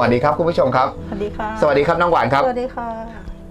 วัสดีครับคุณผู้ชมครับ สวัสดีค่ะ สวัสดีครับน้องหวานครับ สวัสดีค่ะ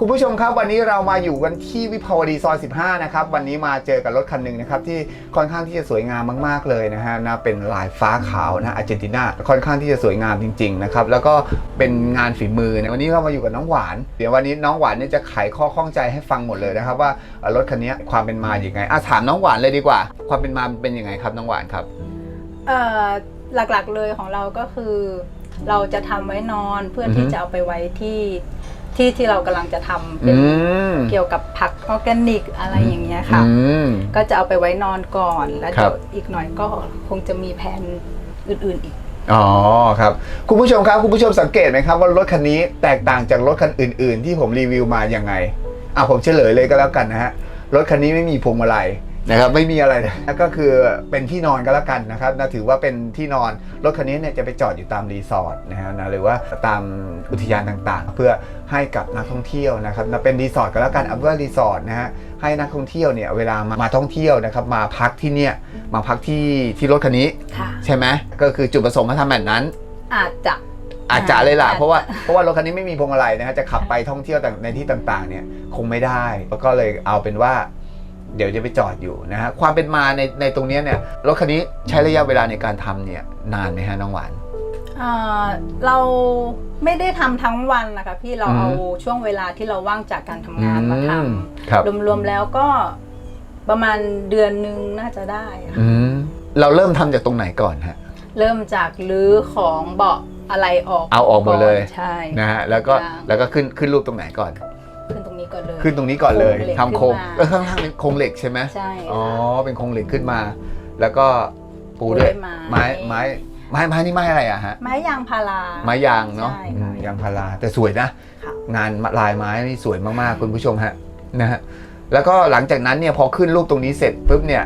คุณผู้ชมครับวันนี้เรามาอยู่กันที่วิภาวดีซอย 15 นะครับ วันนี้มาเจอกับรถคันหนึ่งนะครับที่ค่อนข้างที่จะสวยงามมาก ๆ เลยนะฮะนะเป็นลายฟ้าขาวนะอาร์เจนตินาค่อนข้างที่จะสวยงามจริง ๆ นะครับ แล้วก็เป็นงานฝีมือนะวันนี้เรามาอยู่กับน้องหวาน เดี๋ยววันนี้น้องหวานเนี่ยจะไขข้อข้องใจให้ฟังหมดเลยนะครับว่าเอ่อรถคันนี้ความเป็นมาอย่างไงอะถามน้องหวานเลยดีกว่า ความเป็นมาเป็นยังไงครับน้องหวานครับ เอ่อหลักๆเลยของเราก็คือ เราจะทำไว้นอนเพื่อออฮึ ที่จะเอาไปไว้ที่ที่ที่เรากำลังจะทำเป็อืนมเกี่ยวกับผักออร์แกนิกอะไรอย่างเงี้ยค่ะ อืม ก็จะเอาไปไว้นอนก่อนแล้วครัเดี๋บยวอีกหน่อยก็คงจะมีแผนอื่นๆอีก อ๋อครับคุณผู้ชมครับคุณผู้ชมสังเกตไหมครับว่ารถคันนี้แตกต่างจากรถคันอื่น ๆ ที่ผมรีวิวมาอย่างไงอะผมเฉลยเลยก็แล้วกันนะฮะรถคันนี้ไม่มีพวงมาลัย นะครับไม่มีอะไรเลยก็คือเป็นที่นอนก็แล้วกันนะครับนะถือว่าเป็นที่นอนรถคันนี้เนี่ยจะไปจอดอยู่ตามรีสอร์ทนะฮะนะหรือว่าตามอุทยานต่างๆ เพื่อให้กับนักท่องเที่ยวนะครับนะเป็นรีสอร์ทก็แล้วกันเอาเป็นว่ารีสอร์ทนะฮะให้นักท่องเที่ยวเนี่ยเวลามามาท่องเที่ยวนะครับมาพักที่เนี่ยมาพักที่ที่รถคันนี้ค่ะใช่ไหมก็คือจุดประสงค์มาทำแบบนั้น อาจจะอาจจะเลยล่ะอาจจะเพราะว่าเพราะว่ารถคันนี้ไม่มีพวงมาลัยนะฮะจะขับไปท่องเที่ยวต่างในที่ต่างๆเนี่ยคงไม่ได้แล้วก็เลยเอาเป็นว่า เดี๋ยวจะไปจอดอยู่นะฮะความเป็นมาในในตรงเนี้ยเนี่ยรถคันนี้ใช้ระยะเวลาในการทำเนี่ยนานไหมฮะน้องหวาน เอ่อเราไม่ได้ทำทั้งวันนะคะพี่เราอืม เอาช่วงเวลาที่เราว่างจากการทำงานมาทอืมครับำรวมๆแล้วก็ประมาณเดือนหนึงน่าจะได้ค่ะอืมเราเริ่มทำจากตรงไหนก่อนฮะ เริ่มจากรื้อของเบาะอะไรออกเอาออกหมดเลยใช่ นะฮะแล้วก็ค่ะแล้วก็ขึ้นขึ้นรูปตรงไหนก่อน เลยขึ้นตรงนี้ก่อนเลยโครงเหล็กทำโครงขึ้นมาเออข้างล่างเป็นโครงเหล็กใช่ไหมใช่อ๋อค่ะเป็นโครงเหล็กขึ้นมา แล้วก็ปูด้วยปูด้วยไม้ไม้ไม้ไม้ไม้นี่ไม้อะไรอะฮะไม้ยางพาราไม้ยางเนาะใช่อืค่ะมยางพาราแต่สวยนะค่ะงานลายไม้นี่สวยมากๆคุณผู้ชมฮะนะฮะแล้วก็หลังจากนั้นเนี่ยพอขึ้นรูปตรงนี้เสร็จปุ๊บเนี่ย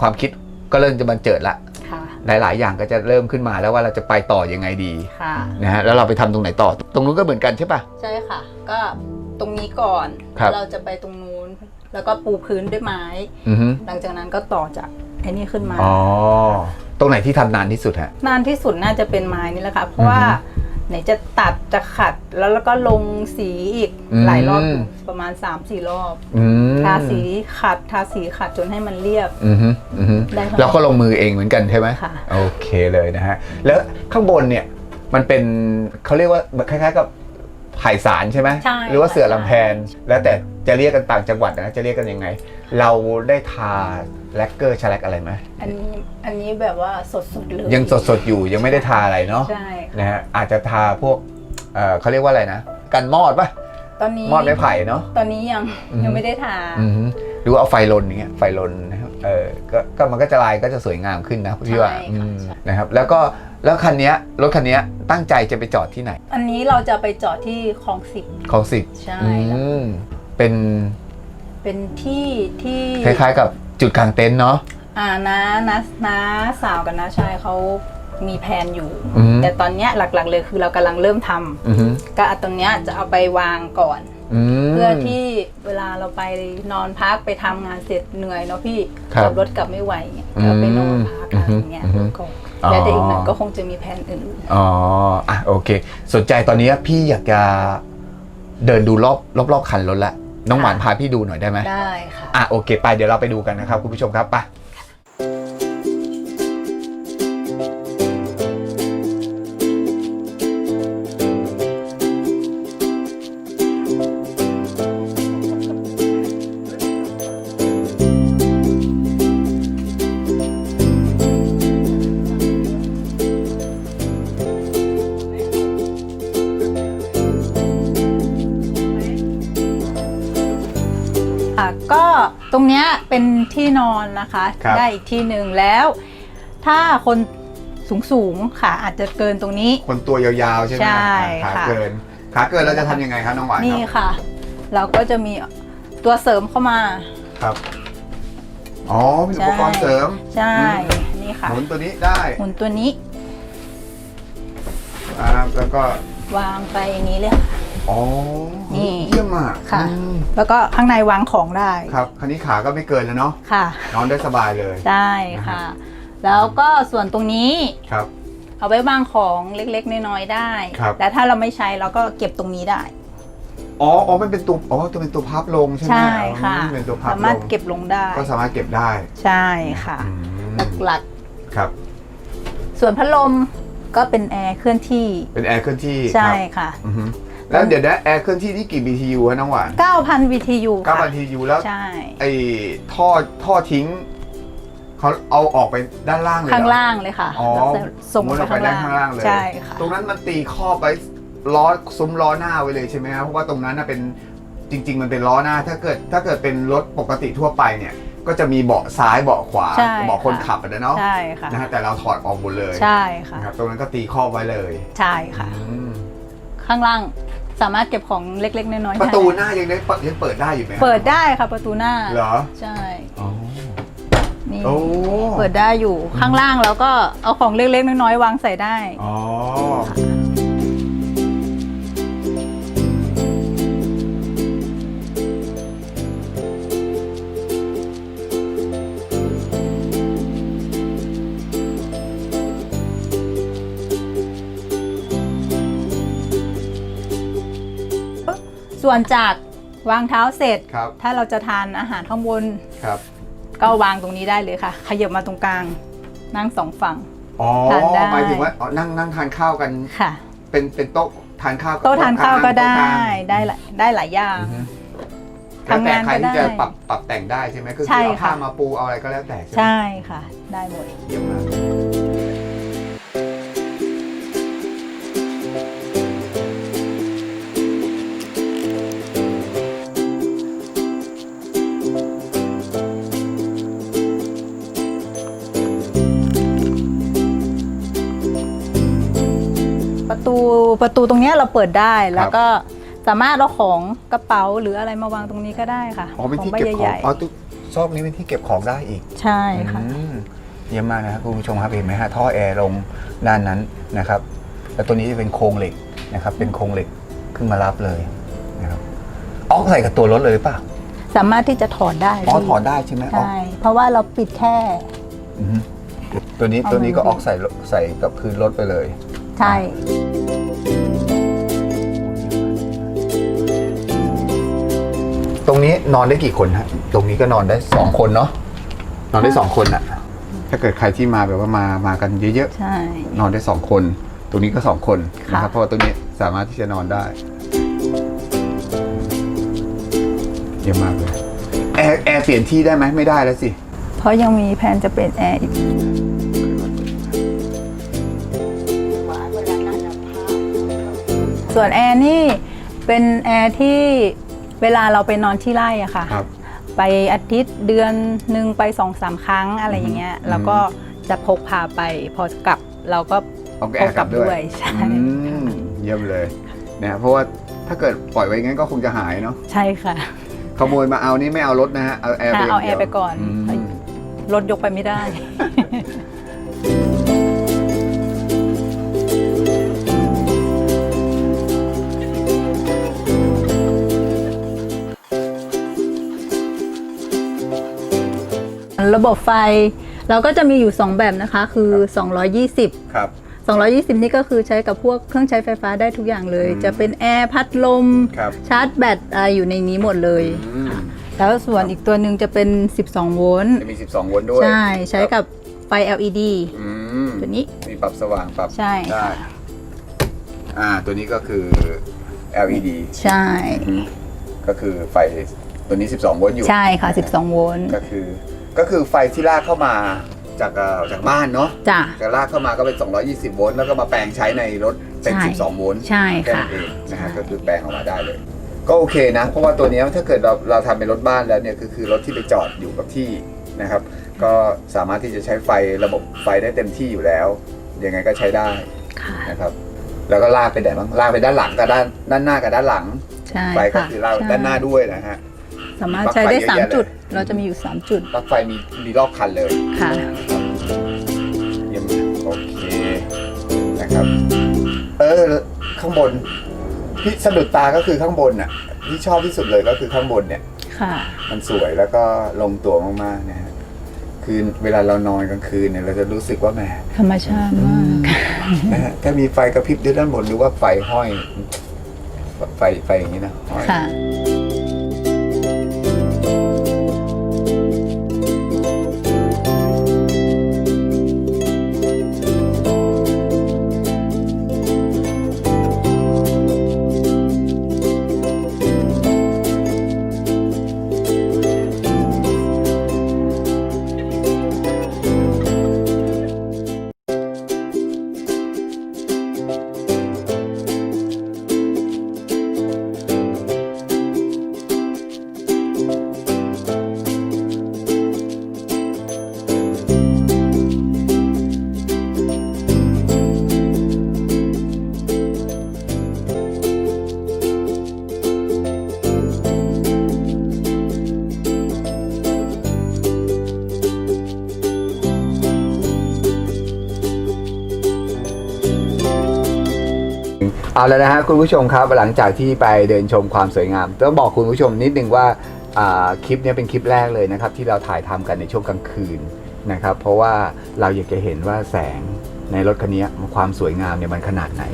ความคิดก็เริ่มจะบันเจิดละค่ะหลาย ๆ อย่างก็จะเริ่มขึ้นมาแล้วว่าเราจะไปต่อยังไงดีค่ะนะฮะแล้วเราไปทำตรงไหนต่อ ตรงนู้นก็เหมือนกันใช่ปะใช่ค่ะ ก็ ตรงนี้ก่อน ครับเราจะไปตรงนู้น แล้วก็ปูพื้นด้วยไม้ อือฮึ หลังจากนั้นก็ต่อจากไอ้นี่ขึ้นมา อ๋อ ตรงไหนที่ทำนานที่สุดฮะ นานที่สุดน่าจะเป็นไม้นี่แหละค่ะ เพราะว่า อือฮึไหนจะตัดจะขัดแล้วแล้วก็ลงสีอีกอืม หลายรอบอยู่ประมาณ 3-4 รอบ อืมทาสีขัดทาสีขัดจนให้มันเรียบ อือฮึอือฮึได้เท่าแล้วก็ลงมือเองเหมือนกันใช่ไหมค่ะ โอเคเลยนะฮะ แล้วข้างบนเนี่ย มันเป็นเขาเรียกว่าคล้ายๆกับ ไผ่สารใช่ไหมใช่หรือว่าเสือลำแพนใช่แล้วแต่จะเรียกกันต่างจังหวัดนะจะเรียกกันยังไง เราได้ทาแลกเกอร์ชาแลกอะไรไหมอันนี้อันนี้แบบว่าสดๆเลยยังสดๆอยู่ยังไม่ได้ทาอะไรเนาะใช่ค่ะนะฮะอาจจะทาพวกเอ่อเขาเรียกว่าอะไรนะ กันมอดปะตอนนี้มอดไม้ไผ่เนาะ ตอนนี้ยังอือฮึยังไม่ได้ทาอือฮึหรือว่าเอาไฟลนอย่างเงี้ยไฟลนนะครับเออก็ก็มันก็จะลายก็จะสวยงามขึ้นนะพี่ว่าใช่ค่ะอืมใช่นะครับ แล้วก็ แล้วคันเนี้ยรถคันเนี้ยตั้งใจจะไปจอดที่ไหน อันนี้เราจะไปจอดที่คลองสิบของสิบใช่อืค่ะมเป็นเป็นที่ที่คล้ายๆ กับจุดกลางเต็นท์เนาะ อ่าน้าน้าน้าสาวกับน้าชายเขามีแผนอยู่ อืมแต่ตอนเนี้ยหลักๆเลยคือเรากำลังเริ่มทำอือฮึก็เอาตรงเนี้ยจะเอาไปวางก่อนอืมเพื่อที่เวลาเราไปนอนพักไปทำงานเสร็จเหนื่อยเนาะพี่ครับขับรถกลับไม่ไหวเงี้ยก็ไปนอนพักอะไรเงี้ยอือฮึก่อนอ๋อ แล้วแต่อีกหน่อยก็คงจะมีแผนอื่น อ๋ออะโอเค สนใจตอนนี้พี่อยากจะเดินดูรอบรอบรอบคันรถละ น้องหวานพาพี่ดูหน่อยได้ไหมๆได้ค่ะ อะโอเค ไปเดี๋ยวเราไปดูกันนะครับคุณผู้ชมครับไป ค่ะก็ตรงเนี้ยเป็นที่นอนนะคะ ครับ ได้อีกที่หนึ่งแล้ว ถ้าคนสูงสูงๆค่ะ อาจจะเกินตรงนี้ คนตัวยาวๆใช่ไหมใช่ขาค่ะ เกินขาเกินเราจะทำยังไงครับน้องหวานนี่ครับค่ะ เราก็จะมีตัวเสริมเข้ามา ครับอ๋อมีอุปกรณ์เสริม ใช่ อืมนี่ค่ะหมุนตัวนี้ได้หมุนตัวนี้อ่าแล้วก็วางไปอย่างนี้เลยค่ะ อ๋อนี่เยี่ยมมากค่ะ อืมแล้วก็ข้างในวางของได้ครับคันนี้ขาก็ไม่เกินแล้วเนาะค่ะ นอนได้สบายเลย ได้ค่ะ แล้วก็ส่วนตรงนี้ครับ เอาไว้วางของเล็กๆ น้อยๆได้ ครับ แต่ถ้าเราไม่ใช้เราก็เก็บตรงนี้ได้ อ๋ออ๋อมันเป็นตัวอ๋อตัวเป็นตัวพับลงใช่ไหมใช่ค่ะ อ๋อเป็นตัวพับสาลมารถงเก็บลงได้ ก็สามารถเก็บได้ใช่ค่ะ อืมหลักครับ ๆส่วนพัดลมก็เป็นแอร์เคลื่อนที่ เป็นแอร์เคลื่อนที่ใช่ครับค่ะ อือฮึ แล้วเดี๋ยวนะแอร์เคลื่อนที่นี่กี่ BTU ฮะน้องหวาน 9,000 BTU ค่ะ9,000 BTU แล้ว ใช่ ไอ้ท่อท่อทิ้งเขาเอาออกไปด้านล่างเลยเหรอ ข้างล่างเลยค่ะอ๋อแล้วส่งม้วนไปออกไปข้างด้านล่างข้างล่างเลย ใช่ค่ะ ตรงนั้นมันตีครอบไปล้อซุ้มล้อหน้าไว้เลยใช่ไหมครับเพราะว่าตรงนั้นน่ะเป็นจริง ๆ มันเป็นล้อหน้า ถ้าเกิดถ้าเกิดเป็นรถปกติทั่วไปเนี่ย ก็จะมีเบาะซ้ายเบาะขวาใช่เบาะคนค่ะขับอะนะเนาะใช่ค่ะ นะฮะแต่เราถอดออกหมดเลยใช่ค่ะ นะครับตรงนั้นก็ตีครอบไว้เลยใช่ค่ะ อืม ข้างล่าง สามารถเก็บของเล็กๆ น้อยๆประตูหได้น้ายังได้เปิดยังเปิดได้อยู่ไหมครับเปิดได้ค่ะประตูหน้าเหรอ ใช่อ๋อ นี่โอ้ เปิดได้อยู่ข้างล่างแล้วก็เอาของเล็กๆ น้อยๆวางใส่ได้ อ๋อ ส่วนจากวางเท้าเสร็จ ครับถ้าเราจะทานอาหารข้างบน ครับก็วางตรงนี้ได้เลยค่ะ ขยับมาตรงกลาง นั่งสองฝั่ง อ๋อทานได้ หมายถึงว่าอ๋อนั่งนั่งทานข้าวกันค่ะ เป็นเป็นโต๊ะทานข้าวโต๊ะทานข้าวก็ได้โต๊ะกลางได้หลายได้หลายอย่าง อือฮึแล้วทำแต่งานใครก็ได้ที่จะปรับปรับแต่งได้ใช่ไหมก็คือใช่เอาผ้าค่ะ มาปูเอาอะไรก็แล้วแต่ใช่ไหมใช่ค่ะ ได้หมด เยี่ยมมาก ประตูตรงเนี้ยเราเปิดได้แล้วก็สามารถเอาของกระเป๋าหรืออะไรมาวางตรงนี้ก็ได้ค่ะอ๋อเป็นที่ใบเก็บของใหญ่อ๋อตุ๊กซอกนี้เป็นที่เก็บของได้อีกๆใช่ค่ะอืมเยี่ยมมากนะครับคุณผู้ชมครับเห็นไหมฮะท่อแอร์ลงด้านนั้นนะครับแล้วตัวนี้จะเป็นโครงเหล็กนะครับ เป็นโครงเหล็กขึ้นมารับเลยนะครับออกใส่กับตัวรถเลยหรือเปล่าสามารถที่จะถอดได้อ๋อถอดได้ใช่ไหมอ๋อใช่เพราะว่าเราปิดแค่ อือฮึตัวนี้เอาตัวนี้ก็มือออกใส่ใส่กับพื้นรถไปเลย ใช่ตร นี้นอนได้กี่คนฮะ ตรงนี้ก็นอนได้สองคนเนาะ นอนได้สองคนอะถ้าเกิดใครที่มาแบบว่ามามากันเยอะใช่ ๆ นอนได้สองคน ตรงนี้ก็สองคนนะครับค่ะเพราะว่าตรงนี้สามารถที่จะนอนได้ เยี่ยมมากเลย แอร์แอร์เปลี่ยนที่ได้ไหมไม่ได้แล้วสิ เพราะยังมีแผนจะเป็นแอร์อีก ส่วนแอร์นี่เป็นแอร์ที่ เวลาเราไปนอนที่ไร่อะค่ะ ครับ ไปอาทิตย์เดือนหนึ่งไปสองสามครั้งอะไรอย่างเงี้ยอืมแล้วก็จะพกพาไปพอกลับเราก็เอาแอร์กลับด้วยใช่อืมเยี่ยมเลยนะเพราะว่าถ้าเกิดปล่อยไว้งั้นก็คงจะหายเนาะใช่ค่ะขโมยมาเอานี่ไม่เอารถนะฮะเอาแอร์ไปค่ะย่งเอาดียวแอร์ไปก่อนมรถยกไปไม่ได้ ระบบไฟ เราก็จะมีอยู่ 2 แบบนะคะ คือ 220 ครับ 220 นี่ก็คือใช้กับพวกเครื่องใช้ไฟฟ้าได้ทุกอย่างเลย อืมจะเป็นแอร์พัดลม ครับ ชาร์จแบตอะไรอยู่ในนี้หมดเลย อืมแล้วส่วนอีกตัวหนึ่งจะเป็น 12 โวลต์จะมี 12โวลต์ด้วยใช่ใช้กับไฟ LED อืมตัวนี้ มีปรับสว่างปรับใช่ ได้ค่ะอ่าตัวนี้ก็คือ LED ใช่ อืมก็คือไฟตัวนี้ 12โวลต์อยู่ ใช่ค่ะ 12 โวลต์ ก็คือ ก็คือไฟที่ลากเข้ามาจากเอ่อจากบ้านเนาะจ้ะจะลากเข้ามาก็เป็น 220 โวลต์แล้วก็มาแปลงใช้ในรถเป็น ใช่ 12 โวลต์ใช่แค่ค่ะ นั้นเองนะฮะใช่ก็คือแปลงออกมาได้เลย ก็โอเคนะ เพราะว่าตัวเนี้ยถ้าเกิดเราเราทำเป็นรถบ้านแล้วเนี่ยคือคือรถที่ไปจอดอยู่กับที่นะครับ ก็สามารถที่จะใช้ไฟระบบไฟได้เต็มที่อยู่แล้วยังไงก็ใช้ได้ค่ะ นะครับแล้วก็ลากไปไหนบ้างลากไปด้านหลังกับด้านด้านหน้ากับด้านหลังใช่ไฟก็ค่ะคือลากใช่ด้านหน้าด้วยนะฮะ สามารถใช้ได้ปลั๊กไฟเยอะแยะ3จุด เลยเราจะมีอยู่ 3 จุดปลั๊กไฟมีมีรอบคันเลยค่ะ เยี่ยมโอเคนะครับ เออข้างบนที่สะดุดตาก็คือข้างบนน่ะ ที่ชอบที่สุดเลยก็คือข้างบนเนี่ย ค่ะ มันสวยแล้วก็ลงตัวมากๆนะฮะคือเวลาเรานอนกลางคืนเนี่ยเราจะรู้สึกว่าแหม ธรรมชาติมากนะฮะถ้ามีไฟกระพริบอยู่ด้านบนหรือว่าไฟห้อย ไฟไฟอย่างนี้นะห้อย ค่ะ เอาแล้วนะฮะคุณผู้ชมครับหลังจากที่ไปเดินชมความสวยงามต้องบอกคุณผู้ชมนิดนึงว่าอ่าคลิปเนี้เป็นคลิปแรกเลยนะครับที่เราถ่ายทำกันในช่วงกลางคืนนะครับเพราะว่าเราอยากจะเห็นว่าแสงในรถคันนี้ความสวยงามเนี่ยมันขนาดไหน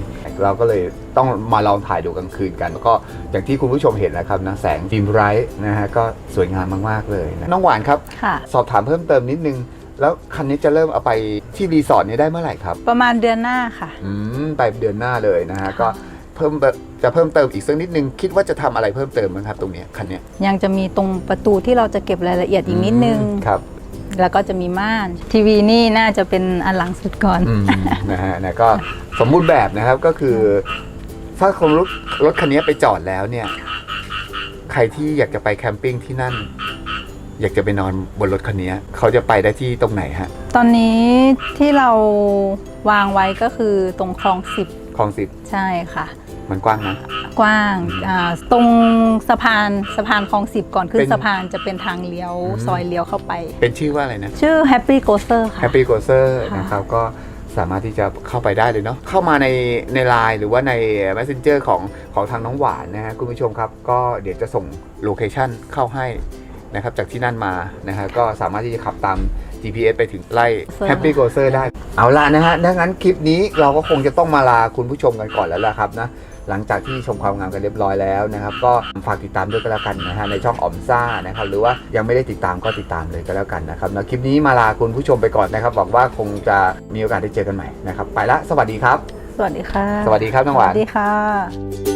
เราก็เลยต้องมาลองถ่ายดูกลางคืนกัน แล้วก็อย่างที่คุณผู้ชมเห็นนะครับนะแสงฟิล์มไบรท์นะฮะก็สวยงามมากๆเลยนะน้องหวานครับค่ะสอบถามเพิ่มเติมนิดนึง แล้วคันนี้จะเริ่มเอาไปที่รีสอร์ทนี้ได้เมื่อไหร่ครับ ประมาณเดือนหน้าค่ะ อืมไปเดือนหน้าเลยนะฮะค่ะก็เพิ่มจะเพิ่มเติมอีกสักนิดนึง คิดว่าจะทำอะไรเพิ่มเติมไหมครับตรงเนี้ยคันเนี้ยยังจะมีตรงประตูที่เราจะเก็บรายละเอียดอีกนิดนึงอืมครับแล้วก็จะมีม่านทีวีนี่น่าจะเป็นอันหลังสุดก่อนอืมนะฮะนะก็สมบูรณ์แบบนะครับก็คือ ถ้าคนรถรถคันนี้ไปจอดแล้วเนี่ย ใครที่อยากจะไปแคมปิ้งที่นั่น อยากจะไปนอนบนรถคันนี้เขาจะไปได้ที่ตรงไหนฮะ ตอนนี้ที่เราวางไว้ก็คือตรงคลองสิบคลองสิบใช่ค่ะ มันกว้างนะ กว้างอ่าตรงสะพานสะพานคลองสิบก่อนขึ้เป็นนสะพานจะเป็นทางเลี้ยวอืมซอยเลี้ยวเข้าไป เป็นชื่อว่าอะไรนะ ชื่อ Happy g o s e r ค่ะ Happy g o s e r ค่ะนะครับก็สามารถที่จะเข้าไปได้เลยเนาะเข้ามาในในไลน์หรือว่าใน Messenger ของของทางน้องหวานนะฮะคุณผู้ชมครับ ก็เดี๋ยวจะส่งโลเคชันเข้าให้ นะครับจากที่นั่นมานะฮะก็สามารถที่จะขับตาม GPS ไปถึงไล่ Happy g o s e r ได้ เอาละนะฮะดังนั้นคลิปนี้เราก็คงจะต้องมาลาคุณผู้ชมกันก่อนแล้วล่ะครับนะหลังจากที่ชมความงามกันเรียบร้อยแล้วนะครับ ก็ฝากติดตามด้วยก็แล้วกันนะฮะในช่องออมซ่านะครับหรือว่ายังไม่ได้ติดตามก็ติดตามเลยก็แล้วกันนะครับนะคลิปนี้มาลาคุณผู้ชมไปก่อนนะครับหวังว่าคงจะมีโอกาสได้เจอกันใหม่นะครับไปละสวัสดีครับ สวัสดีค่ะ สวัสดีครับน้องหวานสวัสดีค่ะ